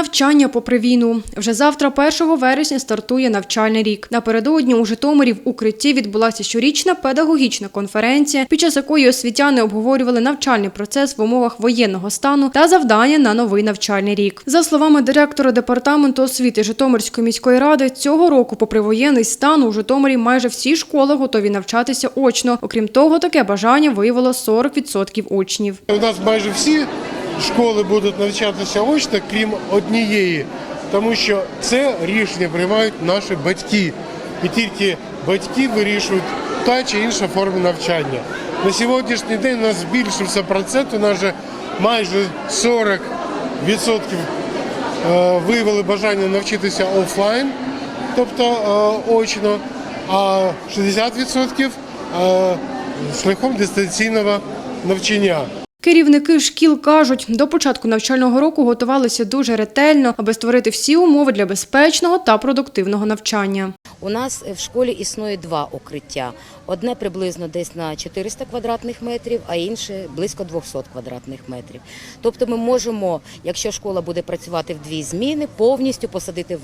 Навчання попри війну. Вже завтра, 1 вересня, стартує навчальний рік. Напередодні у Житомирі в укритті відбулася щорічна педагогічна конференція, під час якої освітяни обговорювали навчальний процес в умовах воєнного стану та завдання на новий навчальний рік. За словами директора департаменту освіти Житомирської міської ради, цього року, попри воєнний стан, у Житомирі майже всі школи готові навчатися очно. Окрім того, таке бажання виявило 40% учнів. У нас майже всі школи будуть навчатися очно, крім однієї, тому що це рішення приймають наші батьки. І тільки батьки вирішують та чи інша форма навчання. На сьогоднішній день у нас збільшився процент, у нас вже майже 40% е, виявили бажання навчитися офлайн, тобто е, очно, а 60% е, шляхом дистанційного навчання. Керівники шкіл кажуть, до початку навчального року готувалися дуже ретельно, аби створити всі умови для безпечного та продуктивного навчання. У нас в школі існує два укриття. Одне приблизно десь на 400 квадратних метрів, а інше близько 200 квадратних метрів. Тобто ми можемо, якщо школа буде працювати в дві зміни, повністю посадити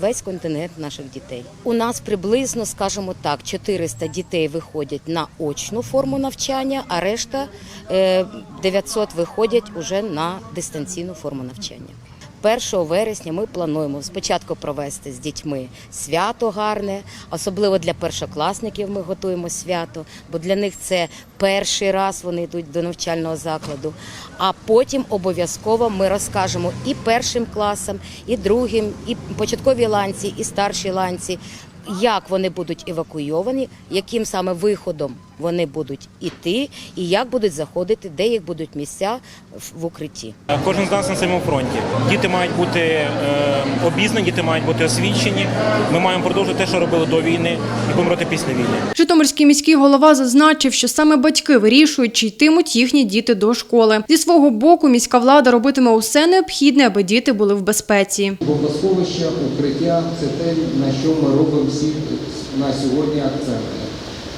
весь, контингент наших дітей. У нас приблизно, скажімо так, 400 дітей виходять на очну форму навчання, а решта е, 900 виходять уже на дистанційну форму навчання. 1 вересня ми плануємо спочатку провести з дітьми свято гарне, особливо для першокласників ми готуємо свято, бо для них це перший раз вони йдуть до навчального закладу. А потім обов'язково ми розкажемо і першим класам, і другим, і початковій ланці, і старшій ланці, як вони будуть евакуйовані, яким саме виходом вони будуть іти, і як будуть заходити, де їх будуть місця в- укритті. Кожен з нас на своєму фронті. Діти мають бути е, обізнані, діти мають бути освічені. Ми маємо продовжити те, що робили до війни, і помрати після війни. Житомирський міський голова зазначив, що саме батьки вирішують, чи йтимуть їхні діти до школи. Зі свого боку, міська влада робитиме усе необхідне, аби діти були в безпеці. Бомбосховище, укриття це те, на що ми робимо на сьогодні акцент.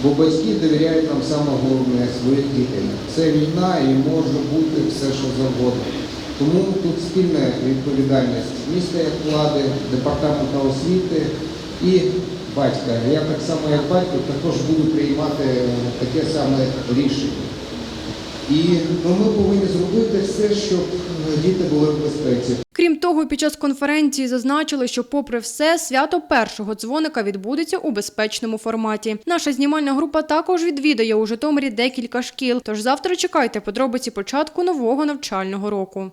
Бо батьки довіряють нам саме головне своїх дітей. Це війна і може бути все, що завгодно. Тому тут спільна відповідальність міста як влади, департаменту освіти і батька. Я так само, як батько, також буду приймати таке саме рішення. І ну, ми повинні все, щоб діти були в безпеці. Крім того, під час конференції зазначили, що, попри все, свято першого дзвоника відбудеться у безпечному форматі. Наша знімальна група також відвідає у Житомирі декілька шкіл. Тож завтра чекайте подробиці початку нового навчального року.